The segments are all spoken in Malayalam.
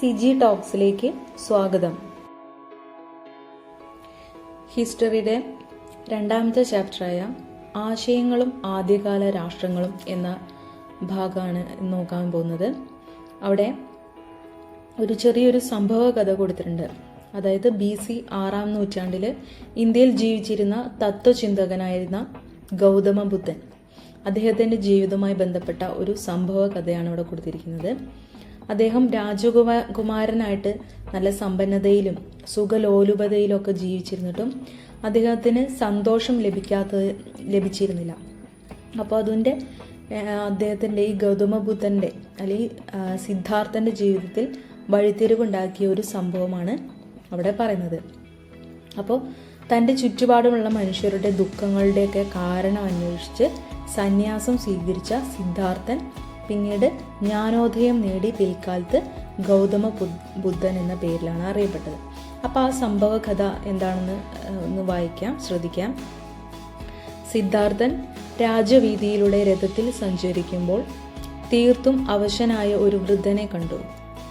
സിജി ടോക്സിലേക്ക് സ്വാഗതം. ഹിസ്റ്ററിയുടെ രണ്ടാമത്തെ ചാപ്റ്ററായ ആശയങ്ങളും ആദ്യകാല രാഷ്ട്രങ്ങളും എന്ന ഭാഗമാണ് നോക്കാൻ പോകുന്നത്. അവിടെ ഒരു ചെറിയൊരു സംഭവ കഥ കൊടുത്തിട്ടുണ്ട്. അതായത് ബി സി ആറാം നൂറ്റാണ്ടിൽ ഇന്ത്യയിൽ ജീവിച്ചിരുന്ന തത്വചിന്തകനായിരുന്ന ഗൗതമ ബുദ്ധൻ. അദ്ദേഹത്തിന്റെ ജീവിതവുമായി ബന്ധപ്പെട്ട ഒരു സംഭവ കഥയാണ് ഇവിടെ കൊടുത്തിരിക്കുന്നത്. അദ്ദേഹം രാജകുമാ കുമാരനായിട്ട് നല്ല സമ്പന്നതയിലും സുഖലോലുപതയിലും ഒക്കെ ജീവിച്ചിരുന്നിട്ടും അദ്ദേഹത്തിന് സന്തോഷം ലഭിക്കാത്ത ലഭിച്ചിരുന്നില്ല. അപ്പോൾ അതിന്റെ അദ്ദേഹത്തിന്റെ ഈ ഗൗതമ ബുദ്ധന്റെ അല്ലെങ്കിൽ സിദ്ധാർത്ഥന്റെ ജീവിതത്തിൽ വഴിത്തിരിവുണ്ടാക്കിയ ഒരു സംഭവമാണ് അവിടെ പറയുന്നത്. അപ്പോൾ തന്റെ ചുറ്റുപാടുമുള്ള മനുഷ്യരുടെ ദുഃഖങ്ങളുടെയൊക്കെ കാരണം അന്വേഷിച്ച് സന്യാസം സ്വീകരിച്ച സിദ്ധാർത്ഥൻ പിന്നീട് ജ്ഞാനോദയം നേടി പിൽക്കാലത്ത് ഗൗതമ ബുദ്ധ- ബുദ്ധൻ എന്ന പേരിലാണ് അറിയപ്പെട്ടത്. അപ്പോൾ ആ സംഭവ കഥ എന്താണെന്ന് ഒന്ന് വായിക്കാം ശ്രദ്ധിക്കാം. സിദ്ധാർത്ഥൻ രാജവീതിയിലൂടെ രഥത്തിൽ സഞ്ചരിക്കുമ്പോൾ തീർത്തും അവശനായ ഒരു വൃദ്ധനെ കണ്ടു.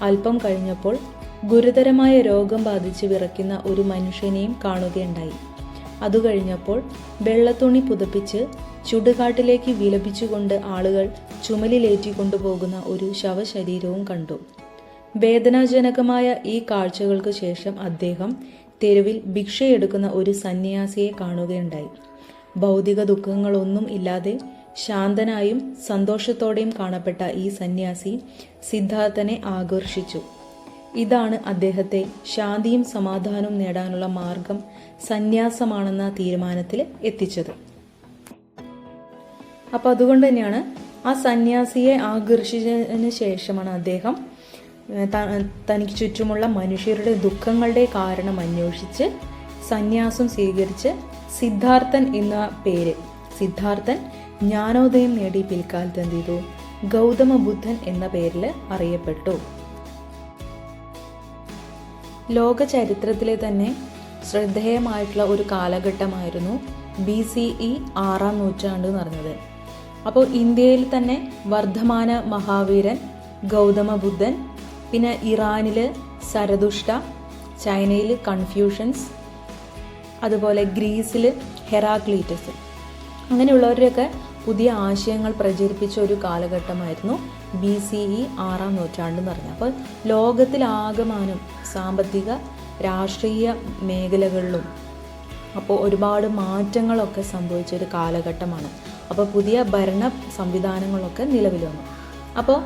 അല്പം കഴിഞ്ഞപ്പോൾ ഗുരുതരമായ രോഗം ബാധിച്ച് വിറയ്ക്കുന്ന ഒരു മനുഷ്യനെയും കാണുകയുണ്ടായി. അതു കഴിഞ്ഞപ്പോൾ വെള്ളത്തുണി പുതപ്പിച്ച് ചുടുകാട്ടിലേക്ക് വിലപിച്ചുകൊണ്ട് ആളുകൾ ചുമലിലേറ്റിക്കൊണ്ടുപോകുന്ന ഒരു ശവശരീരവും കണ്ടു. വേദനാജനകമായ ഈ കാഴ്ചകൾക്ക് ശേഷം അദ്ദേഹം തെരുവിൽ ഭിക്ഷയെടുക്കുന്ന ഒരു സന്യാസിയെ കാണുകയുണ്ടായി. ഭൗതിക ദുഃഖങ്ങളൊന്നും ഇല്ലാതെ ശാന്തനായും സന്തോഷത്തോടെയും കാണപ്പെട്ട ഈ സന്യാസി സിദ്ധാർത്ഥനെ ആകർഷിച്ചു. ഇതാണ് അദ്ദേഹത്തെ ശാന്തിയും സമാധാനവും നേടാനുള്ള മാർഗം സന്യാസമാണെന്ന തീരുമാനത്തിൽ എത്തിച്ചത്. അപ്പൊ അതുകൊണ്ട് തന്നെയാണ് ആ സന്യാസിയെ ആകർഷിച്ചതിന് ശേഷമാണ് അദ്ദേഹം തനിക്ക് ചുറ്റുമുള്ള മനുഷ്യരുടെ ദുഃഖങ്ങളുടെ കാരണം അന്വേഷിച്ച് സന്യാസം സ്വീകരിച്ച് സിദ്ധാർത്ഥൻ എന്ന പേര് സിദ്ധാർത്ഥൻ ജ്ഞാനോദയം നേടി പിൽക്കാലത്ത് എന്ത് ചെയ്തു? ഗൗതമ ബുദ്ധൻ എന്ന പേരിൽ അറിയപ്പെട്ടു. ലോക ചരിത്രത്തിലെ തന്നെ ശ്രദ്ധേയമായിട്ടുള്ള ഒരു കാലഘട്ടമായിരുന്നു ബി സി ഇ ആറാം നൂറ്റാണ്ട് എന്ന് പറഞ്ഞത്. അപ്പോൾ ഇന്ത്യയിൽ തന്നെ വർദ്ധമാന മഹാവീരൻ ഗൗതമ ബുദ്ധൻ പിന്നെ ഇറാനിൽ സരദുഷ്ട ചൈനയിൽ കൺഫ്യൂഷൻസ് അതുപോലെ ഗ്രീസിൽ ഹെറാക്ലീറ്റസ്. അങ്ങനെയുള്ളവരുടെയൊക്കെ പുതിയ ആശയങ്ങൾ പ്രചരിപ്പിച്ച ഒരു കാലഘട്ടമായിരുന്നു ബി സി ഇ ആറാം നൂറ്റാണ്ട് പറഞ്ഞു അപ്പോൾ ലോകത്തിലാകമാനം സാമ്പത്തിക രാഷ്ട്രീയ മേഖലകളിലും അപ്പോൾ ഒരുപാട് മാറ്റങ്ങളൊക്കെ സംഭവിച്ച ഒരു കാലഘട്ടമാണ്. അപ്പോൾ പുതിയ ഭരണ സംവിധാനങ്ങളൊക്കെ നിലവിൽ വന്നു. അപ്പോൾ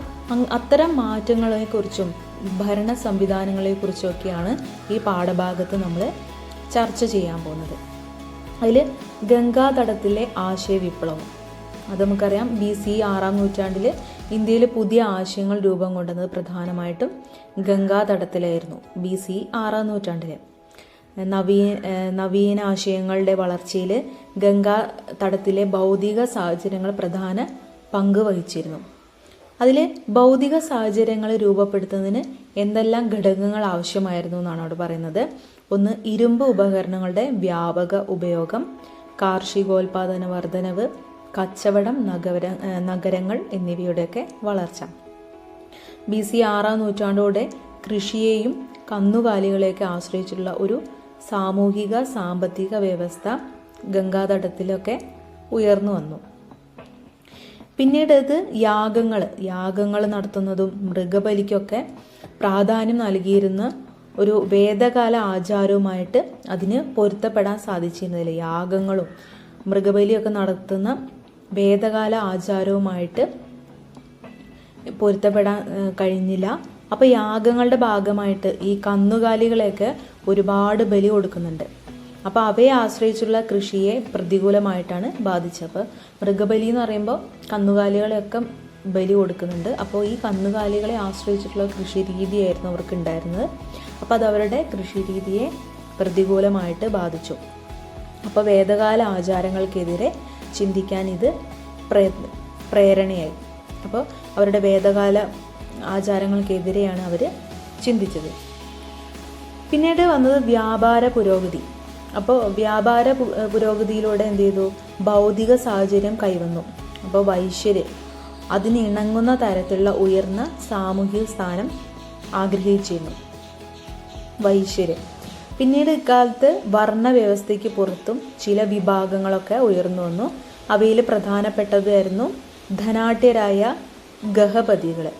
അത്തരം മാറ്റങ്ങളെക്കുറിച്ചും ഭരണ സംവിധാനങ്ങളെക്കുറിച്ചൊക്കെയാണ് ഈ പാഠഭാഗത്ത് നമ്മൾ ചർച്ച ചെയ്യാൻ പോകുന്നത്. അതിൽ ഗംഗാതടത്തിലെ ആശയവിപ്ലവം. അത് നമുക്കറിയാം ബി സി ആറാം നൂറ്റാണ്ടിൽ ഇന്ത്യയിൽ പുതിയ ആശയങ്ങൾ രൂപം കൊണ്ടത് പ്രധാനമായിട്ടും ഗംഗാതടത്തിലായിരുന്നു ബി സി ആറാം നൂറ്റാണ്ടിൽ നവീന നവീന ആശയങ്ങളുടെ വളർച്ചയിൽ ഗംഗാ തടത്തിലെ ഭൗതിക സാഹചര്യങ്ങൾ പ്രധാന പങ്ക് വഹിച്ചിരുന്നു. അതിൽ ഭൗതിക സാഹചര്യങ്ങൾ രൂപപ്പെടുത്തുന്നതിന് എന്തെല്ലാം ഘടകങ്ങൾ ആവശ്യമായിരുന്നു എന്നാണ് അവിടെ പറയുന്നത്. ഒന്ന് ഇരുമ്പ് ഉപകരണങ്ങളുടെ വ്യാപക ഉപയോഗം കാർഷികോൽപാദന വർധനവ് കച്ചവടം നഗര നഗരങ്ങൾ എന്നിവയുടെയൊക്കെ വളർച്ച. ബി സി ആറാം നൂറ്റാണ്ടോടെ കൃഷിയെയും കന്നുകാലികളെയൊക്കെ ആശ്രയിച്ചിട്ടുള്ള ഒരു സാമൂഹിക സാമ്പത്തിക വ്യവസ്ഥ ഗംഗാതടത്തിലൊക്കെ ഉയർന്നു വന്നു. പിന്നീട് ഇത് യാഗങ്ങൾ യാഗങ്ങൾ നടത്തുന്നതും മൃഗബലിക്കൊക്കെ പ്രാധാന്യം നൽകിയിരുന്ന ഒരു വേദകാല ആചാരവുമായിട്ട് അതിന് പൊരുത്തപ്പെടാൻ സാധിച്ചിരുന്നില്ല. യാഗങ്ങളും മൃഗബലിയൊക്കെ നടത്തുന്ന വേദകാല ആചാരവുമായിട്ട് പൊരുത്തപ്പെടാൻ കഴിഞ്ഞില്ല. അപ്പോൾ യാഗങ്ങളുടെ ഭാഗമായിട്ട് ഈ കന്നുകാലികളെയൊക്കെ ഒരുപാട് ബലി കൊടുക്കുന്നുണ്ട്. അപ്പോൾ അവയെ ആശ്രയിച്ചുള്ള കൃഷിയെ പ്രതികൂലമായിട്ടാണ് ബാധിച്ചത്. അപ്പോൾ മൃഗബലി എന്ന് പറയുമ്പോൾ കന്നുകാലികളെയൊക്കെ ബലി കൊടുക്കുന്നുണ്ട്. അപ്പോൾ ഈ കന്നുകാലികളെ ആശ്രയിച്ചിട്ടുള്ള കൃഷി രീതിയായിരുന്നു അവർക്ക് ഉണ്ടായിരുന്നത് അപ്പോൾ അത് അവരുടെ കൃഷി രീതിയെ പ്രതികൂലമായിട്ട് ബാധിച്ചു. അപ്പോൾ വേദകാല ആചാരങ്ങൾക്കെതിരെ ചിന്തിക്കാൻ ഇത് പ്രേരണയായി. അപ്പോൾ അവരുടെ വേദകാല ആചാരങ്ങൾക്കെതിരെയാണ് അവർ ചിന്തിച്ചത്. പിന്നീട് വന്നത് വ്യാപാര പുരോഗതി. അപ്പോൾ വ്യാപാര പുരോഗതിയിലൂടെ എന്ത് ചെയ്തു? ഭൗതിക സാഹചര്യം കൈവന്നു. അപ്പോൾ വൈശ്യര് അതിനിണങ്ങുന്ന തരത്തിലുള്ള ഉയർന്ന സാമൂഹിക സ്ഥാനം ആഗ്രഹിച്ചിരുന്നു. വൈശ്യര്. പിന്നീട് ഇക്കാലത്ത് വർണവ്യവസ്ഥയ്ക്ക് പുറത്തും ചില വിഭാഗങ്ങളൊക്കെ ഉയർന്നു വന്നു. അവയിൽ പ്രധാനപ്പെട്ടതായിരുന്നു ധനാഢ്യരായ ഗഹപതികൾ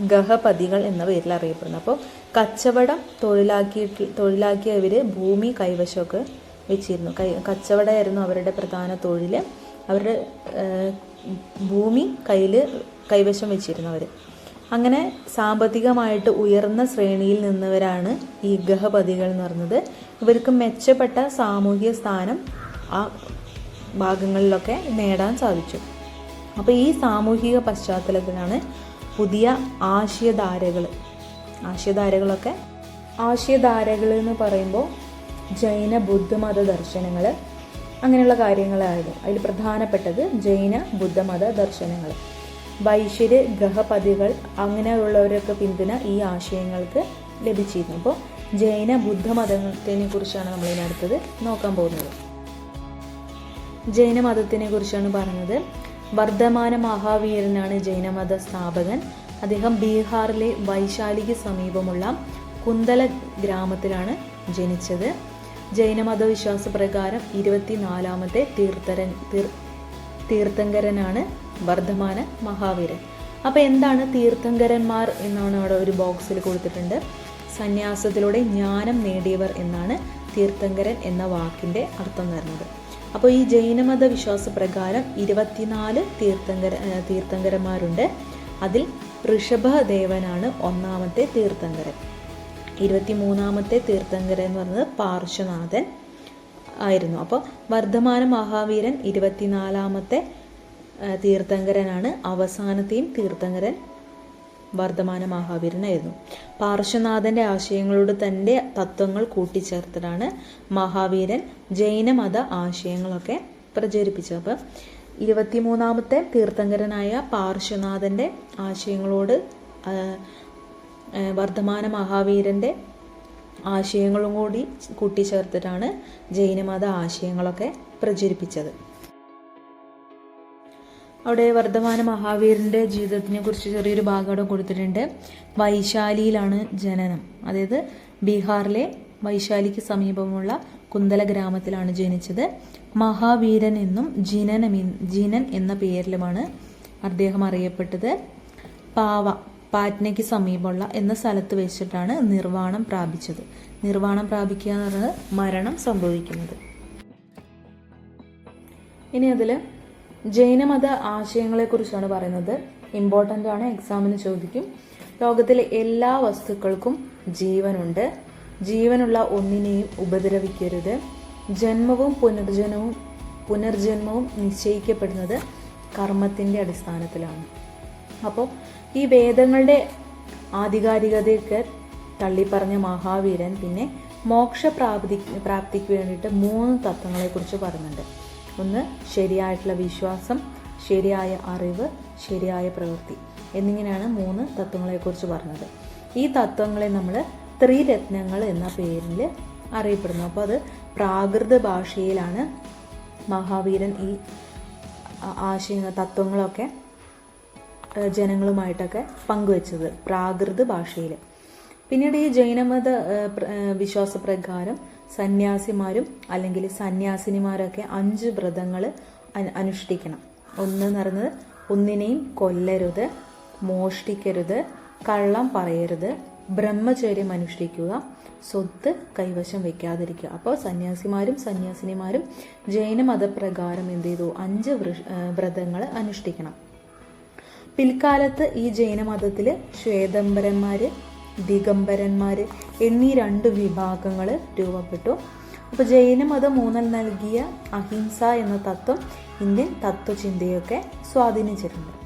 ഗഹപതികൾ എന്ന പേരിൽ അറിയപ്പെടുന്നു അപ്പോൾ കച്ചവടം തൊഴിലാക്കിയിട്ട് തൊഴിലാക്കിയവർ ഭൂമി കൈവശമൊക്കെ വെച്ചിരുന്നു. കൈ കച്ചവടമായിരുന്നു അവരുടെ പ്രധാന തൊഴിൽ അവരുടെ ഭൂമി കയ്യിൽ കൈവശം വെച്ചിരുന്നവർ അങ്ങനെ സാമ്പത്തികമായിട്ട് ഉയർന്ന ശ്രേണിയിൽ നിന്നവരാണ് ഈ ഗഹപതികൾ എന്ന് പറഞ്ഞത്. ഇവർക്ക് മെച്ചപ്പെട്ട സാമൂഹിക സ്ഥാനം ആ ഭാഗങ്ങളിലൊക്കെ നേടാൻ സാധിച്ചു. അപ്പോൾ ഈ സാമൂഹിക പശ്ചാത്തലത്തിലാണ് പുതിയ ആശയധാരകൾ ആശയധാരകളൊക്കെ. ആശയധാരകൾ എന്ന് പറയുമ്പോൾ ജൈന ബുദ്ധമത ദർശനങ്ങൾ അങ്ങനെയുള്ള കാര്യങ്ങളായിരുന്നു അതിൽ പ്രധാനപ്പെട്ടത് ജൈന ബുദ്ധമത ദർശനങ്ങൾ വൈശ്യര് ഗ്രഹപതികൾ അങ്ങനെയുള്ളവരൊക്കെ പിന്തുണ ഈ ആശയങ്ങൾക്ക് ലഭിച്ചിരുന്നു. അപ്പോൾ ജൈന ബുദ്ധമതത്തിനെ കുറിച്ചാണ് നമ്മൾ ഇതിനടുത്തത് നോക്കാൻ പോകുന്നത്. ജൈനമതത്തിനെ കുറിച്ചാണ് പറഞ്ഞത്. വർദ്ധമാന മഹാവീരനാണ് ജൈനമത സ്ഥാപകൻ. അദ്ദേഹം ബീഹാറിലെ വൈശാലിക്ക് സമീപമുള്ള കുന്തല ഗ്രാമത്തിലാണ് ജനിച്ചത്. ജൈനമത വിശ്വാസപ്രകാരം ഇരുപത്തിനാലാമത്തെ തീർത്ഥരൻ തീർ തീർത്ഥങ്കരനാണ് വർദ്ധമാന മഹാവീരൻ. അപ്പോൾ എന്താണ് തീർത്ഥങ്കരന്മാർ എന്നാണ് അവിടെ ഒരു ബോക്സിൽ കൊടുത്തിട്ടുണ്ട്. സന്യാസത്തിലൂടെ ജ്ഞാനം നേടിയവർ എന്നാണ് തീർത്ഥങ്കരൻ എന്ന വാക്കിന്റെ അർത്ഥം വരുന്നത്. അപ്പോൾ ഈ ജൈനമത വിശ്വാസപ്രകാരം ഇരുപത്തിനാല് തീർത്ഥങ്കര തീർത്ഥങ്കരന്മാരുണ്ട്. അതിൽ ഋഷഭദേവനാണ് ഒന്നാമത്തെ തീർത്ഥങ്കരൻ. ഇരുപത്തിമൂന്നാമത്തെ തീർത്ഥങ്കരൻ എന്ന് പറയുന്നത് പാർശ്വനാഥൻ ആയിരുന്നു. അപ്പോൾ വർദ്ധമാന മഹാവീരൻ ഇരുപത്തിനാലാമത്തെ തീർത്ഥങ്കരനാണ്. അവസാനത്തെയും തീർത്ഥങ്കരൻ വർദ്ധമാന മഹാവീരനായിരുന്നു. പാർശ്വനാഥന്റെ ആശയങ്ങളോട് തന്റെ തത്വങ്ങൾ കൂട്ടിച്ചേർത്തിട്ടാണ് മഹാവീരൻ ജൈനമത ആശയങ്ങളൊക്കെ പ്രചരിപ്പിച്ചത്. അപ്പം ഇരുപത്തിമൂന്നാമത്തെ തീർത്ഥങ്കരനായ പാർശ്വനാഥന്റെ ആശയങ്ങളോട് വർദ്ധമാന മഹാവീരന്റെ ആശയങ്ങളും കൂടി കൂട്ടിച്ചേർത്തിട്ടാണ് ജൈനമത ആശയങ്ങളൊക്കെ പ്രചരിപ്പിച്ചത്. അവിടെ വർദ്ധമാന മഹാവീരന്റെ ജീവിതത്തിനെ കുറിച്ച് ചെറിയൊരു ഭാഗം അവിടെ കൊടുത്തിട്ടുണ്ട്. വൈശാലിയിലാണ് ജനനം. അതായത് ബീഹാറിലെ വൈശാലിക്ക് സമീപമുള്ള കുന്തല ഗ്രാമത്തിലാണ് ജനിച്ചത്. മഹാവീരൻ എന്നും ജിനൻ ജിനൻ എന്ന പേരിലുമാണ് അദ്ദേഹം അറിയപ്പെട്ടത്. പാവ പാറ്റ്നയ്ക്ക് സമീപമുള്ള എന്ന സ്ഥലത്ത് വെച്ചിട്ടാണ് നിർവാണം പ്രാപിച്ചത്. നിർവാണം പ്രാപിക്കുക എന്ന് പറയുന്നത് മരണം സംഭവിക്കുന്നത്. ഇനി അതിൽ ജൈനമത ആശയങ്ങളെക്കുറിച്ചാണ് പറയുന്നത്. ഇമ്പോർട്ടന്റ് ആണ് എക്സാമിന് ചോദിക്കും. ലോകത്തിലെ എല്ലാ വസ്തുക്കൾക്കും ജീവനുണ്ട്. ജീവനുള്ള ഒന്നിനെയും ഉപദ്രവിക്കരുത്. ജന്മവും പുനർജനവും പുനർജന്മവും നിശ്ചയിക്കപ്പെടുന്നത് കർമ്മത്തിന്റെ അടിസ്ഥാനത്തിലാണ്. അപ്പോൾ ഈ വേദങ്ങളുടെ ആധികാരികതയൊക്കെ തള്ളിപ്പറഞ്ഞ മഹാവീരൻ പിന്നെ മോക്ഷപ്രാപ്തി പ്രാപ്തിക്ക് വേണ്ടിയിട്ട് മൂന്ന് തത്വങ്ങളെക്കുറിച്ച് പറയുന്നുണ്ട്. ഒന്ന് ശരിയായിട്ടുള്ള വിശ്വാസം ശരിയായ അറിവ് ശരിയായ പ്രവൃത്തി എന്നിങ്ങനെയാണ് മൂന്ന് തത്വങ്ങളെക്കുറിച്ച് പറഞ്ഞത് ഈ തത്വങ്ങളെ നമ്മൾ ത്രിരത്നങ്ങൾ എന്ന പേരിൽ അറിയപ്പെടുന്നു. അപ്പോൾ അത് പ്രാകൃത ഭാഷയിലാണ് മഹാവീരൻ ഈ ആശയങ്ങൾ തത്വങ്ങളൊക്കെ ജനങ്ങളുമായിട്ടൊക്കെ പങ്കുവച്ചത് പ്രാകൃത ഭാഷയിൽ പിന്നീട് ഈ ജൈനമത വിശ്വാസ പ്രകാരം വിശ്വാസപ്രകാരം സന്യാസിമാരും അല്ലെങ്കിൽ സന്യാസിനിമാരൊക്കെ അഞ്ച് വ്രതങ്ങൾ അനുഷ്ഠിക്കണം. ഒന്ന് എന്ന് പറയുന്നത് ഒന്നിനെയും കൊല്ലരുത് മോഷ്ടിക്കരുത് കള്ളം പറയരുത് ബ്രഹ്മചര്യം അനുഷ്ഠിക്കുക സ്വത്ത് കൈവശം വെക്കാതിരിക്കുക. അപ്പോൾ സന്യാസിമാരും സന്യാസിനിമാരും ജൈന മതപ്രകാരം എന്ത് ചെയ്തു? അഞ്ച് വ്രതങ്ങൾ അനുഷ്ഠിക്കണം. പിൽക്കാലത്ത് ഈ ജൈനമതത്തിൽ ശ്വേതംബരന്മാര് ദിഗംബരന്മാര് എന്നീ രണ്ട് വിഭാഗങ്ങൾ രൂപപ്പെട്ടു. അപ്പോൾ ജൈനമതം ഊന്നൽ നൽകിയ അഹിംസ എന്ന തത്വം ഇന്ത്യൻ തത്വചിന്തയൊക്കെ സ്വാധീനിച്ചിട്ടുണ്ട്.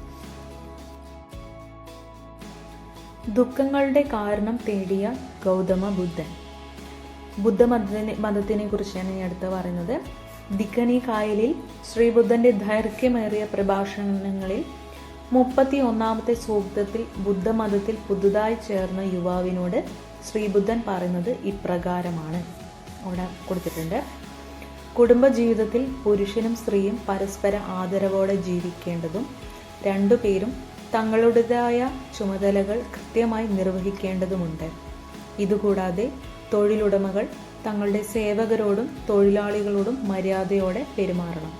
ദുഃഖങ്ങളുടെ കാരണം തേടിയ ഗൗതമ ബുദ്ധൻ ബുദ്ധമതത്തിനെ മതത്തിനെ കുറിച്ചാണ് ഞാൻ അടുത്ത് പറയുന്നത്. ദിക്കനി കായലിൽ ശ്രീബുദ്ധന്റെ ദൈർഘ്യമേറിയ പ്രഭാഷണങ്ങളിൽ മുപ്പത്തി ഒന്നാമത്തെ സൂക്തത്തിൽ ബുദ്ധമതത്തിൽ പുതുതായി ചേർന്ന യുവാവിനോട് ശ്രീബുദ്ധൻ പറയുന്നത് ഇപ്രകാരമാണ്. അവിടെ കൊടുത്തിട്ടുണ്ട്. കുടുംബജീവിതത്തിൽ പുരുഷനും സ്ത്രീയും പരസ്പര ആദരവോടെ ജീവിക്കേണ്ടതും രണ്ടുപേരും തങ്ങളുടേതായ ചുമതലകൾ കൃത്യമായി നിർവഹിക്കേണ്ടതുമുണ്ട്. ഇതുകൂടാതെ തൊഴിലുടമകൾ തങ്ങളുടെ സേവകരോടും തൊഴിലാളികളോടും മര്യാദയോടെ പെരുമാറണം.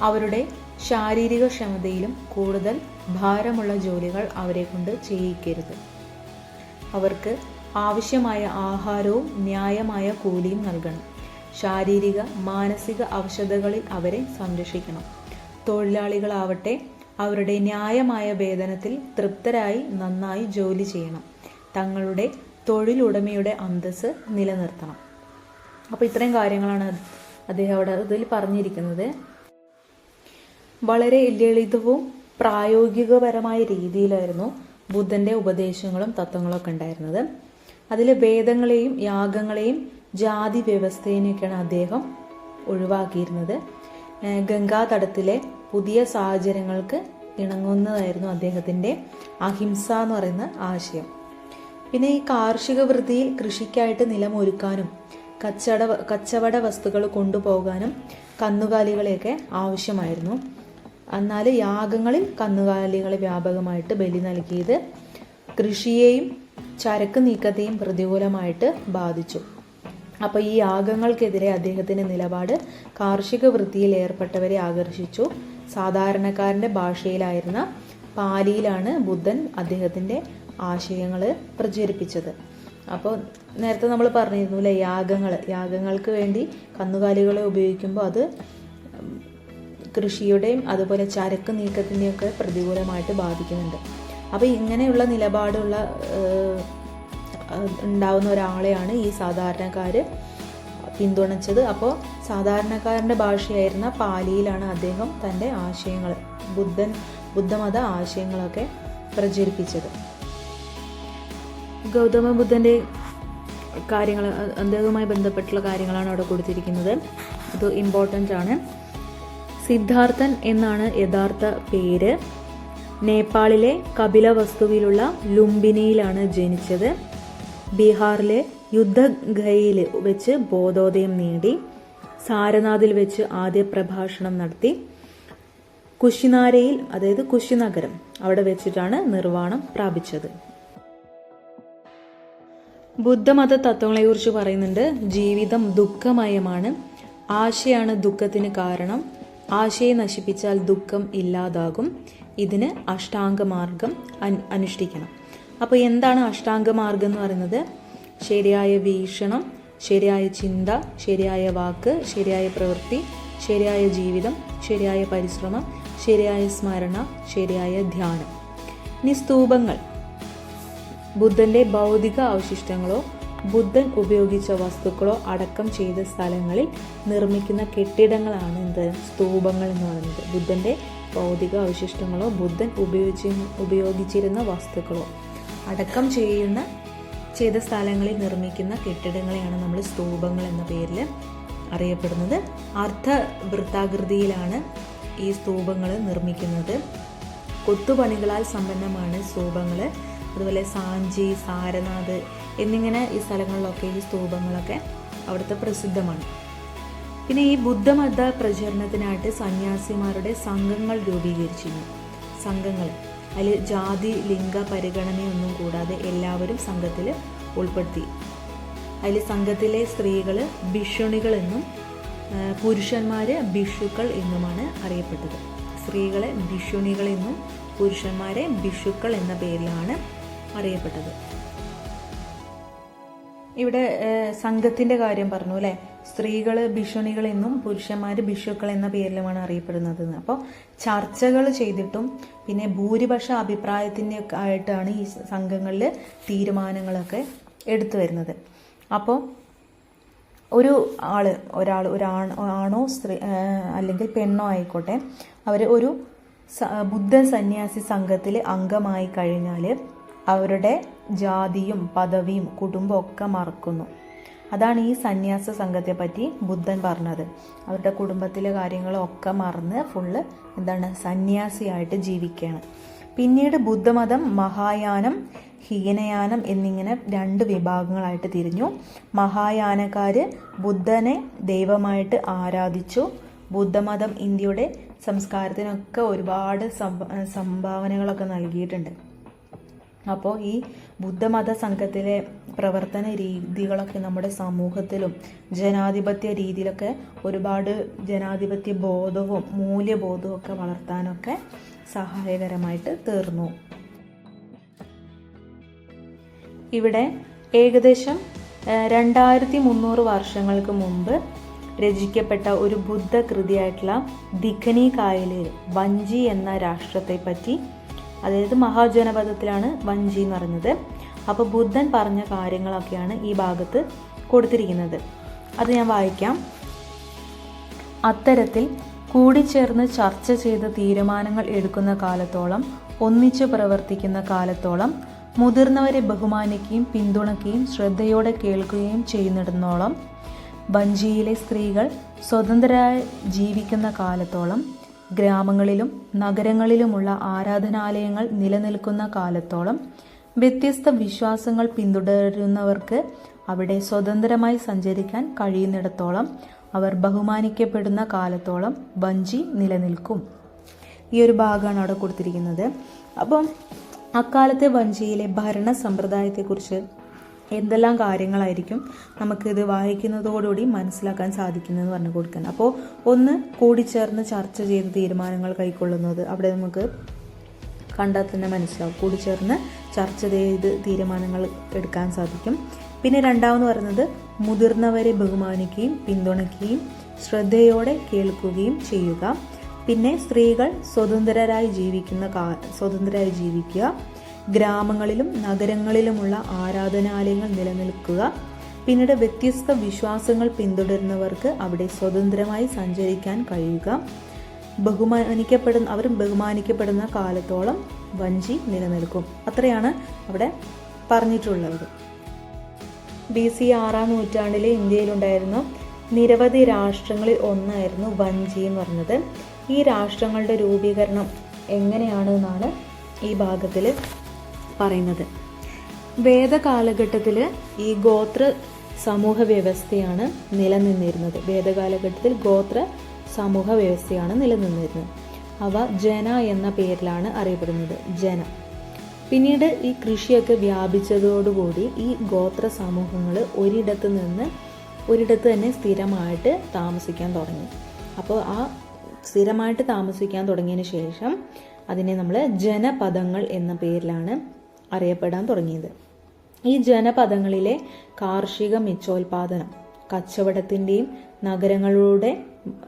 അവരുടെ ശാരീരിക ക്ഷമതയിലും കൂടുതൽ ഭാരമുള്ള ജോലികൾ അവരെ കൊണ്ട് ചെയ്യിക്കരുത്. അവർക്ക് ആവശ്യമായ ആഹാരവും ന്യായമായ കൂലിയും നൽകണം. ശാരീരിക മാനസിക അവശതകളിൽ അവരെ സംരക്ഷിക്കണം. തൊഴിലാളികളാവട്ടെ അവരുടെ ന്യായമായ വേതനത്തിൽ തൃപ്തരായി നന്നായി ജോലി ചെയ്യണം. തങ്ങളുടെ തൊഴിലുടമയുടെ അന്തസ് നിലനിർത്തണം. അപ്പോൾ ഇത്രയും കാര്യങ്ങളാണ് അദ്ദേഹം അവിടെ ഇതിൽ പറഞ്ഞിരിക്കുന്നത്. വളരെ ലളിതവും പ്രായോഗികപരമായ രീതിയിലായിരുന്നു ബുദ്ധന്റെ ഉപദേശങ്ങളും തത്വങ്ങളും ഒക്കെ ഉണ്ടായിരുന്നത്. അതിൽ വേദങ്ങളെയും യാഗങ്ങളെയും ജാതി വ്യവസ്ഥയെയൊക്കെയാണ് അദ്ദേഹം ഒഴിവാക്കിയിരുന്നത്. ഗംഗാതടത്തിലെ പുതിയ സാഹചര്യങ്ങൾക്ക് ഇണങ്ങുന്നതായിരുന്നു അദ്ദേഹത്തിന്റെ അഹിംസ എന്ന് പറയുന്ന ആശയം. പിന്നെ ഈ കാർഷിക വൃത്തിയിൽ കൃഷിക്കായിട്ട് നിലമൊരുക്കാനും കച്ചവട കച്ചവട വസ്തുക്കൾ കൊണ്ടുപോകാനും കന്നുകാലികളെയൊക്കെ ആവശ്യമായിരുന്നു. എന്നാൽ യാഗങ്ങളിൽ കന്നുകാലികളെ വ്യാപകമായിട്ട് ബലി നൽകിയത് കൃഷിയെയും ചരക്ക് നീക്കത്തെയും പ്രതികൂലമായിട്ട് ബാധിച്ചു. അപ്പോൾ ഈ യാഗങ്ങൾക്കെതിരെ അദ്ദേഹത്തിന്റെ നിലപാട് കാർഷിക വൃത്തിയിൽ ഏർപ്പെട്ടവരെ ആകർഷിച്ചു. സാധാരണക്കാരന്റെ ഭാഷയിലായിരുന്ന പാലിയിലാണ് ബുദ്ധൻ അദ്ദേഹത്തിന്റെ ആശയങ്ങൾ പ്രചരിപ്പിച്ചത്. അപ്പോൾ നേരത്തെ നമ്മൾ പറഞ്ഞിരുന്നു അല്ലേ യാഗങ്ങൾ യാഗങ്ങൾക്ക് വേണ്ടി കന്നുകാലികളെ ഉപയോഗിക്കുമ്പോൾ അത് കൃഷിയുടെയും അതുപോലെ ചരക്ക് നീക്കത്തിന്റെയൊക്കെ പ്രതികൂലമായിട്ട് ബാധിക്കുന്നുണ്ട്. അപ്പോൾ ഇങ്ങനെയുള്ള നിലപാടുള്ള ഉണ്ടാവുന്ന ഒരാളെയാണ് ഈ സാധാരണക്കാർ പിന്തുണച്ചത്. അപ്പോൾ സാധാരണക്കാരന്റെ ഭാഷയായിരുന്ന പാലിയിലാണ് അദ്ദേഹം തന്റെ ആശയങ്ങൾ ബുദ്ധൻ ബുദ്ധമത ആശയങ്ങളൊക്കെ പ്രചരിപ്പിച്ചത്. ഗൗതമ ബുദ്ധന്റെ കാര്യങ്ങൾ അദ്ദേഹവുമായി ബന്ധപ്പെട്ടുള്ള കാര്യങ്ങളാണ് അവിടെ കൊടുത്തിരിക്കുന്നത്. ഇത് ഇമ്പോർട്ടന്റ് ആണ്. സിദ്ധാർത്ഥൻ എന്നാണ് യഥാർത്ഥ പേര്. നേപ്പാളിലെ കപിലവസ്തുവിലുള്ള ലുംബിനിയിലാണ് ജനിച്ചത്. ബീഹാറിലെ യുദ്ധഗയിൽ വെച്ച് ബോധോദയം നേടി സാരനാഥിൽ വെച്ച് ആദ്യ പ്രഭാഷണം നടത്തി. കുശിനാരയിൽ അതായത് കുശിനഗരം അവിടെ വെച്ചിട്ടാണ് നിർവാണം പ്രാപിച്ചത്. ബുദ്ധമത തത്വങ്ങളെക്കുറിച്ച് പറയുന്നുണ്ട് ജീവിതം ദുഃഖമയമാണ്. ആശയാണ് ദുഃഖത്തിന് കാരണം. ആശയെ നശിപ്പിച്ചാൽ ദുഃഖം ഇല്ലാതാകും. ഇതിന് അഷ്ടാംഗമാർഗം അനുഷ്ഠിക്കണം. അപ്പോൾ എന്താണ് അഷ്ടാംഗ അഷ്ടാംഗമാർഗം എന്ന് പറയുന്നത്? ശരിയായ വീക്ഷണം ശരിയായ ചിന്ത ശരിയായ വാക്ക് ശരിയായ പ്രവൃത്തി ശരിയായ ജീവിതം ശരിയായ പരിശ്രമം ശരിയായ സ്മരണ ശരിയായ ധ്യാനം. ഇനി സ്തൂപങ്ങൾ. ബുദ്ധന്റെ ഭൗതിക അവശിഷ്ടങ്ങളോ ബുദ്ധൻ ഉപയോഗിച്ച വസ്തുക്കളോ അടക്കം ചെയ്ത സ്ഥലങ്ങളിൽ നിർമ്മിക്കുന്ന കെട്ടിടങ്ങളാണ് എന്ത്? സ്തൂപങ്ങൾ എന്ന് പറയുന്നത്. ബുദ്ധന്റെ ഭൗതിക അവശിഷ്ടങ്ങളോ ബുദ്ധൻ ഉപയോഗിച്ച ഉപയോഗിച്ചിരുന്ന വസ്തുക്കളോ. അടക്കം ചെയ്യുന്ന ചെയ്ത സ്ഥലങ്ങളിൽ നിർമ്മിക്കുന്ന കെട്ടിടങ്ങളെയാണ് നമ്മൾ സ്തൂപങ്ങൾ എന്ന പേരിൽ അറിയപ്പെടുന്നത്. അർദ്ധവൃത്താകൃതിയിലാണ് ഈ സ്തൂപങ്ങൾ നിർമ്മിക്കുന്നത്. കൊത്തുപണികളാൽ സമ്പന്നമാണ് സ്തൂപങ്ങൾ. അതുപോലെ സാഞ്ചി സാരനാഥ് എന്നിങ്ങനെ ഈ സ്ഥലങ്ങളിലൊക്കെ ഈ സ്തൂപങ്ങളൊക്കെ അവിടുത്തെ പ്രസിദ്ധമാണ്. പിന്നെ ഈ ബുദ്ധമത പ്രചരണത്തിനായിട്ട് സന്യാസിമാരുടെ സംഘങ്ങൾ രൂപീകരിച്ചിരുന്നു. സംഘങ്ങൾ. അതിൽ ജാതി ലിംഗ പരിഗണനയൊന്നും കൂടാതെ എല്ലാവരും സംഘത്തിൽ ഉൾപ്പെടുത്തി. അതിൽ സംഘത്തിലെ സ്ത്രീകൾ ഭിഷുണികൾ എന്നും പുരുഷന്മാർ ഭിക്ഷുക്കൾ എന്നുമാണ് അറിയപ്പെട്ടത്. സ്ത്രീകളെ ഭിഷുണികൾ എന്നും പുരുഷന്മാരെ ഭിഷുക്കൾ എന്ന പേരിലാണ് അറിയപ്പെട്ടത്. ഇവിടെ സംഘത്തിന്റെ കാര്യം പറഞ്ഞു അല്ലെ? സ്ത്രീകൾ ഭിഷണികൾ എന്നും പുരുഷന്മാർ ഭിഷുക്കൾ എന്ന പേരിലുമാണ് അറിയപ്പെടുന്നത് അപ്പോൾ ചർച്ചകൾ ചെയ്തിട്ടും പിന്നെ ഭൂരിപക്ഷ അഭിപ്രായത്തിന്റെ ആയിട്ടാണ് ഈ സംഘങ്ങളിൽ തീരുമാനങ്ങളൊക്കെ എടുത്തു വരുന്നത്. അപ്പോൾ ഒരു ആൾ ഒരാൾ ഒരാൺ ആണോ സ്ത്രീ അല്ലെങ്കിൽ പെണ്ണോ ആയിക്കോട്ടെ അവർ ഒരു ബുദ്ധ സന്യാസി സംഘത്തിൽ അംഗമായി കഴിഞ്ഞാൽ അവരുടെ ജാതിയും പദവിയും കുടുംബമൊക്കെ മറക്കുന്നു. അതാണ് ഈ സന്യാസ സംഘത്തെ പറ്റി ബുദ്ധൻ പറഞ്ഞത്. അവരുടെ കുടുംബത്തിലെ കാര്യങ്ങളൊക്കെ മറന്ന് ഫുള്ള് എന്താണ് സന്യാസിയായിട്ട് ജീവിക്കുകയാണ് പിന്നീട് ബുദ്ധമതം മഹായാനം ഹീനയാനം എന്നിങ്ങനെ രണ്ട് വിഭാഗങ്ങളായിട്ട് തിരിഞ്ഞു. മഹായാനക്കാർ ബുദ്ധനെ ദൈവമായിട്ട് ആരാധിച്ചു. ബുദ്ധമതം ഇന്ത്യയുടെ സംസ്കാരത്തിനൊക്കെ ഒരുപാട് സംഭ- സംഭാവനകളൊക്കെ നൽകിയിട്ടുണ്ട്. അപ്പോൾ ഈ ബുദ്ധമത സംഘത്തിലെ പ്രവർത്തന രീതികളൊക്കെ നമ്മുടെ സമൂഹത്തിലും ജനാധിപത്യ രീതിയിലൊക്കെ ഒരുപാട് ജനാധിപത്യ ബോധവും മൂല്യബോധവും ഒക്കെ വളർത്താനൊക്കെ സഹായകരമായിട്ട് തീർന്നു. ഇവിടെ ഏകദേശം രണ്ടായിരത്തി മുന്നൂറ് വർഷങ്ങൾക്ക് മുമ്പ് രചിക്കപ്പെട്ട ഒരു ബുദ്ധ കൃതിയായിട്ടുള്ള ദിഖനി കായലിൽ വഞ്ചി എന്ന രാഷ്ട്രത്തെ പറ്റി അതായത് മഹാജനപദത്തിലാണ് വഞ്ചി എന്ന് പറയുന്നത് അപ്പോൾ ബുദ്ധൻ പറഞ്ഞ കാര്യങ്ങളൊക്കെയാണ് ഈ ഭാഗത്ത് കൊടുത്തിരിക്കുന്നത്. അത് ഞാൻ വായിക്കാം. അത്തരത്തിൽ കൂടിച്ചേർന്ന് ചർച്ച ചെയ്ത് തീരുമാനങ്ങൾ എടുക്കുന്ന കാലത്തോളം ഒന്നിച്ചു പ്രവർത്തിക്കുന്ന കാലത്തോളം മുതിർന്നവരെ ബഹുമാനിക്കുകയും പിന്തുണയ്ക്കുകയും ശ്രദ്ധയോടെ കേൾക്കുകയും ചെയ്യുന്നിടത്തോളം വഞ്ചിയിലെ സ്ത്രീകൾ സ്വതന്ത്രരായി ജീവിക്കുന്ന കാലത്തോളം ഗ്രാമങ്ങളിലും നഗരങ്ങളിലുമുള്ള ആരാധനാലയങ്ങൾ നിലനിൽക്കുന്ന കാലത്തോളം വ്യത്യസ്ത വിശ്വാസങ്ങൾ പിന്തുടരുന്നവർക്ക് അവിടെ സ്വതന്ത്രമായി സഞ്ചരിക്കാൻ കഴിയുന്നിടത്തോളം അവർ ബഹുമാനിക്കപ്പെടുന്ന കാലത്തോളം വഞ്ചി നിലനിൽക്കും. ഈ ഒരു ഭാഗമാണ് അവിടെ കൊടുത്തിരിക്കുന്നത്. അപ്പം അക്കാലത്തെ വഞ്ചിയിലെ ഭരണ സമ്പ്രദായത്തെക്കുറിച്ച് എന്തെല്ലാം കാര്യങ്ങളായിരിക്കും നമുക്കിത് വായിക്കുന്നതോടുകൂടി മനസ്സിലാക്കാൻ സാധിക്കുന്നതെന്ന് പറഞ്ഞു കൊടുക്കാൻ. അപ്പോൾ ഒന്ന് കൂടിച്ചേർന്ന് ചർച്ച ചെയ്ത് തീരുമാനങ്ങൾ കൈക്കൊള്ളുന്നത് അവിടെ നമുക്ക് കണ്ടാൽ തന്നെ മനസ്സിലാവും. കൂടിച്ചേർന്ന് ചർച്ച ചെയ്ത് തീരുമാനങ്ങൾ എടുക്കാൻ സാധിക്കും. പിന്നെ രണ്ടാമെന്ന് പറയുന്നത് മുതിർന്നവരെ ബഹുമാനിക്കുകയും പിന്തുണയ്ക്കുകയും ശ്രദ്ധയോടെ കേൾക്കുകയും ചെയ്യുക. പിന്നെ സ്ത്രീകൾ സ്വതന്ത്രരായി ജീവിക്കുന്ന സ്വതന്ത്രരായി ജീവിക്കുക. ഗ്രാമങ്ങളിലും നഗരങ്ങളിലുമുള്ള ആരാധനാലയങ്ങൾ നിലനിൽക്കുക. പിന്നീട് വ്യത്യസ്ത വിശ്വാസങ്ങൾ പിന്തുടരുന്നവർക്ക് അവിടെ സ്വതന്ത്രമായി സഞ്ചരിക്കാൻ കഴിയുക. ബഹുമാനിക്കപ്പെടുന്ന അവരും ബഹുമാനിക്കപ്പെടുന്ന കാലത്തോളം വഞ്ചി നിലനിൽക്കും. അത്രയാണ് അവിടെ പറഞ്ഞിട്ടുള്ളത്. ബി സി ആറാം നൂറ്റാണ്ടിലെ ഇന്ത്യയിലുണ്ടായിരുന്ന നിരവധി രാഷ്ട്രങ്ങളിൽ ഒന്നായിരുന്നു വഞ്ചി എന്ന് പറഞ്ഞത്. ഈ രാഷ്ട്രങ്ങളുടെ രൂപീകരണം എങ്ങനെയാണ് എന്നാണ് ഈ ഭാഗത്തിൽ പറയുന്നത്. വേദകാലഘട്ടത്തിൽ ഈ ഗോത്ര സമൂഹ വ്യവസ്ഥയാണ് നിലനിന്നിരുന്നത്. വേദകാലഘട്ടത്തിൽ ഗോത്ര സമൂഹ വ്യവസ്ഥയാണ് നിലനിന്നിരുന്നത്. അവ ജന എന്ന പേരിലാണ് അറിയപ്പെടുന്നത്. ജന. പിന്നീട് ഈ കൃഷിയൊക്കെ വ്യാപിച്ചതോടുകൂടി ഈ ഗോത്ര സമൂഹങ്ങൾ ഒരിടത്ത് നിന്ന് ഒരിടത്ത് തന്നെ സ്ഥിരമായിട്ട് താമസിക്കാൻ തുടങ്ങി. അപ്പോൾ ആ സ്ഥിരമായിട്ട് താമസിക്കാൻ തുടങ്ങിയതിന് ശേഷം അതിനെ നമ്മൾ ജനപദങ്ങൾ എന്ന പേരിലാണ് അറിയപ്പെടാൻ തുടങ്ങിയത്. ഈ ജനപദങ്ങളിലെ കാർഷിക മിച്ചോൽപാദനം കച്ചവടത്തിന്റെയും നഗരങ്ങളുടെ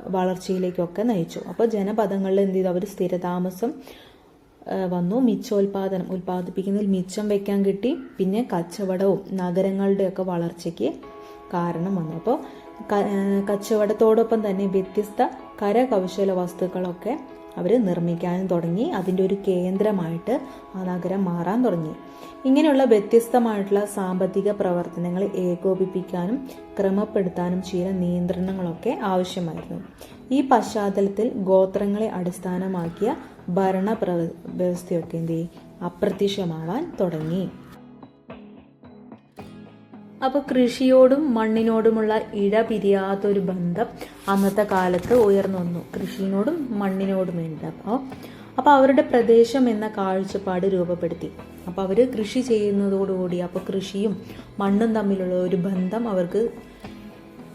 വളർച്ചയിലേക്കൊക്കെ നയിച്ചു. അപ്പോൾ ജനപദങ്ങളിൽ എന്ത് ചെയ്തു? അവർ സ്ഥിരതാമസം വന്നു. മിച്ചോൽപാദനം ഉൽപ്പാദിപ്പിക്കുന്നതിൽ മിച്ചം വെക്കാൻ കിട്ടി. പിന്നെ കച്ചവടവും നഗരങ്ങളുടെയൊക്കെ വളർച്ചയ്ക്ക് കാരണം വന്നു. അപ്പോൾ കച്ചവടത്തോടൊപ്പം തന്നെ വ്യത്യസ്ത കരകൗശല വസ്തുക്കളൊക്കെ അവർ നിർമ്മിക്കാനും തുടങ്ങി. അതിന്റെ ഒരു കേന്ദ്രമായിട്ട് ആ നഗരം മാറാൻ തുടങ്ങി. ഇങ്ങനെയുള്ള വ്യത്യസ്തമായിട്ടുള്ള സാമ്പത്തിക പ്രവർത്തനങ്ങൾ ഏകോപിപ്പിക്കാനും ക്രമപ്പെടുത്താനും ചില നിയന്ത്രണങ്ങളൊക്കെ ആവശ്യമായിരുന്നു. ഈ പശ്ചാത്തലത്തിൽ ഗോത്രങ്ങളെ അടിസ്ഥാനമാക്കിയ ഭരണ വ്യവസ്ഥയൊക്കെ എന്ത് ചെയ്യും? അപ്രത്യക്ഷമാവാൻ തുടങ്ങി. അപ്പോൾ കൃഷിയോടും മണ്ണിനോടുമുള്ള ഇഴ പിരിയാത്തൊരു ബന്ധം അന്നത്തെ കാലത്ത് ഉയർന്നു വന്നു. കൃഷിയോടും മണ്ണിനോടും ഉണ്ട് അപ്പോൾ അപ്പോൾ അവരുടെ പ്രദേശം എന്ന കാഴ്ചപ്പാട് രൂപപ്പെടുത്തി. അപ്പോൾ അവർ കൃഷി ചെയ്യുന്നതോടുകൂടി അപ്പോൾ കൃഷിയും മണ്ണും തമ്മിലുള്ള ഒരു ബന്ധം അവർക്ക്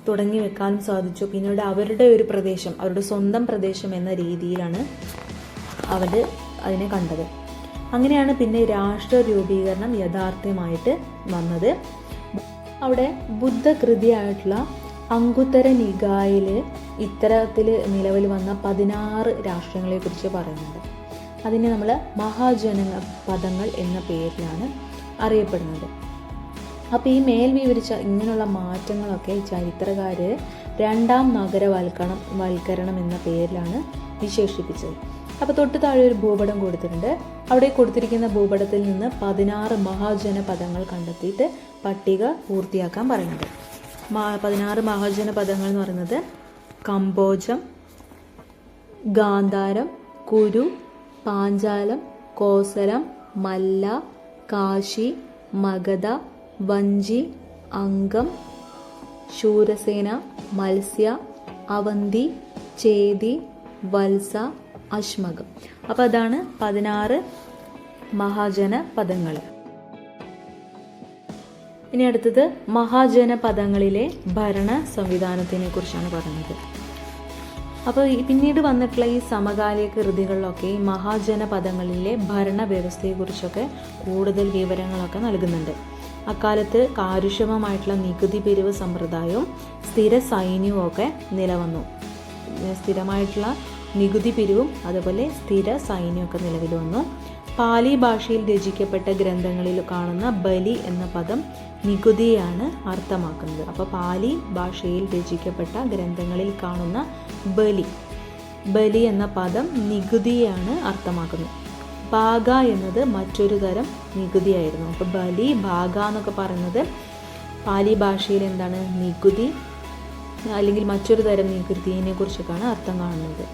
തുടങ്ങി വെക്കാനും സാധിച്ചു. പിന്നീട് അവരുടെ ഒരു പ്രദേശം അവരുടെ സ്വന്തം പ്രദേശം എന്ന രീതിയിലാണ് അവർ അതിനെ കണ്ടത്. അങ്ങനെയാണ് പിന്നെ രാഷ്ട്ര രൂപീകരണം യഥാർത്ഥമായിട്ട് വന്നത്. അവിടെ ബുദ്ധകൃതിയായിട്ടുള്ള അങ്കുത്തര നികായിൽ ഇത്തരത്തിൽ നിലവിൽ വന്ന പതിനാറ് രാഷ്ട്രങ്ങളെ കുറിച്ച് പറയുന്നുണ്ട്. അതിനെ നമ്മൾ മഹാജന പദങ്ങൾ എന്ന പേരിലാണ് അറിയപ്പെടുന്നത്. അപ്പോൾ ഈ മേൽ വിവരിച്ച ഇങ്ങനെയുള്ള മാറ്റങ്ങളൊക്കെ ചരിത്രകാർ രണ്ടാം നഗരവൽക്കരണം വൽക്കരണം എന്ന പേരിലാണ് വിശേഷിപ്പിച്ചത്. അപ്പോൾ തൊട്ട് താഴെ ഒരു ഭൂപടം കൊടുത്തിട്ടുണ്ട്. അവിടെ കൊടുത്തിരിക്കുന്ന ഭൂപടത്തിൽ നിന്ന് പതിനാറ് മഹാജന പദങ്ങൾ കണ്ടെത്തിയിട്ട് പട്ടിക പൂർത്തിയാക്കാൻ പറയുന്നത്. മാ- പതിനാറ് മഹാജന പദങ്ങൾ എന്ന് പറയുന്നത് കമ്പോജം ഗാന്ധാരം കുരു പാഞ്ചാലം കോസലം മല്ല കാശി മഗധ വഞ്ചി അംഗം ശൂരസേന മത്സ്യ അവന്തി ചേതി വത്സ അശ്മകം. അപ്പോൾ അതാണ് പതിനാറ് മഹാജന പദങ്ങൾ. ഇനി അടുത്തത് മഹാജന പദങ്ങളിലെ ഭരണ സംവിധാനത്തിനെ കുറിച്ചാണ് പറയുന്നത് അപ്പോൾ പിന്നീട് വന്നിട്ടുള്ള ഈ സമകാലിക കൃതികളിലൊക്കെ ഈ മഹാജന പദങ്ങളിലെ ഭരണ വ്യവസ്ഥയെക്കുറിച്ചൊക്കെ കൂടുതൽ വിവരങ്ങളൊക്കെ നൽകുന്നുണ്ട്. അക്കാലത്ത് കാര്യക്ഷമമായിട്ടുള്ള നികുതി പിരിവ് സമ്പ്രദായവും സ്ഥിര സൈന്യവും ഒക്കെ നിലവന്നു. സ്ഥിരമായിട്ടുള്ള നികുതി പിരിവും അതുപോലെ സ്ഥിര സൈന്യമൊക്കെ നിലവിൽ വന്നു. പാലി ഭാഷയിൽ രചിക്കപ്പെട്ട ഗ്രന്ഥങ്ങളിൽ കാണുന്ന ബലി എന്ന പദം നികുതിയാണ് അർത്ഥമാക്കുന്നത്. അപ്പോൾ പാലി ഭാഷയിൽ രചിക്കപ്പെട്ട ഗ്രന്ഥങ്ങളിൽ കാണുന്ന ബലി ബലി എന്ന പദം നികുതിയാണ് അർത്ഥമാക്കുന്നത്. ഭാഗ എന്നത് മറ്റൊരു തരം നികുതിയായിരുന്നു. അപ്പോൾ ബലി ഭാഗ എന്നൊക്കെ പറയുന്നത് പാലി ഭാഷയിൽ എന്താണ്? നികുതി അല്ലെങ്കിൽ മറ്റൊരു തരം നികുതിയെ കുറിച്ചൊക്കെയാണ് അർത്ഥം കാണുന്നത്.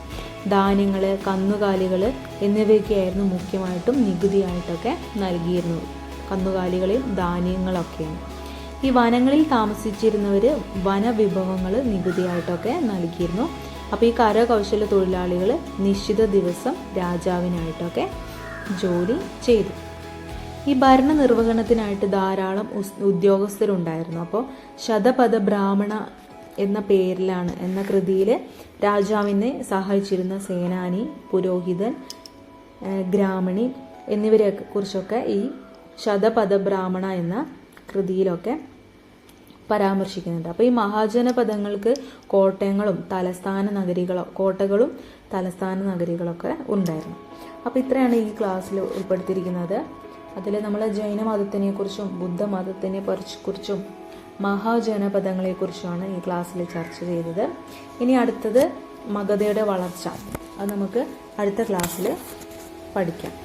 ധാന്യങ്ങൾ കന്നുകാലികൾ എന്നിവയൊക്കെയായിരുന്നു മുഖ്യമായിട്ടും നികുതിയായിട്ടൊക്കെ നൽകിയിരുന്നത്. കന്നുകാലികളിൽ ധാന്യങ്ങളൊക്കെയാണ്. ഈ വനങ്ങളിൽ താമസിച്ചിരുന്നവർ വനവിഭവങ്ങൾ നികുതിയായിട്ടൊക്കെ നൽകിയിരുന്നു. അപ്പോൾ ഈ കരകൗശല തൊഴിലാളികൾ നിശ്ചിത ദിവസം രാജാവിനായിട്ടൊക്കെ ജോലി ചെയ്തു. ഈ ഭരണ നിർവഹണത്തിനായിട്ട് ധാരാളം ഉദ്യോഗസ്ഥരുണ്ടായിരുന്നു. അപ്പോൾ ശതപഥ ബ്രാഹ്മണ എന്ന പേരിലാണ് എന്ന കൃതിയിൽ രാജാവിനെ സഹായിച്ചിരുന്ന സേനാനി പുരോഹിതൻ ഗ്രാമിണി എന്നിവരെ കുറിച്ചൊക്കെ ഈ ശതപഥ ബ്രാഹ്മണ എന്ന കൃതിയിലൊക്കെ പരാമർശിക്കുന്നുണ്ട്. അപ്പോൾ ഈ മഹാജനപദങ്ങൾക്ക് കോട്ടയങ്ങളും തലസ്ഥാന നഗരികളോ കോട്ടകളും തലസ്ഥാന നഗരികളൊക്കെ ഉണ്ടായിരുന്നു. അപ്പോൾ ഇത്രയാണ് ഈ ക്ലാസ്സിൽ ഉൾപ്പെടുത്തിയിരിക്കുന്നത്. അതിൽ നമ്മൾ ജൈന ജൈനമതത്തിനെ കുറിച്ചും ബുദ്ധമതത്തിനെ കുറിച്ചും മഹാജനപദങ്ങളെക്കുറിച്ചുമാണ് ഈ ക്ലാസ്സിൽ ചർച്ച ചെയ്തത്. ഇനി അടുത്തത് മഗധയുടെ വളർച്ച. അത് നമുക്ക് അടുത്ത ക്ലാസ്സിൽ പഠിക്കാം.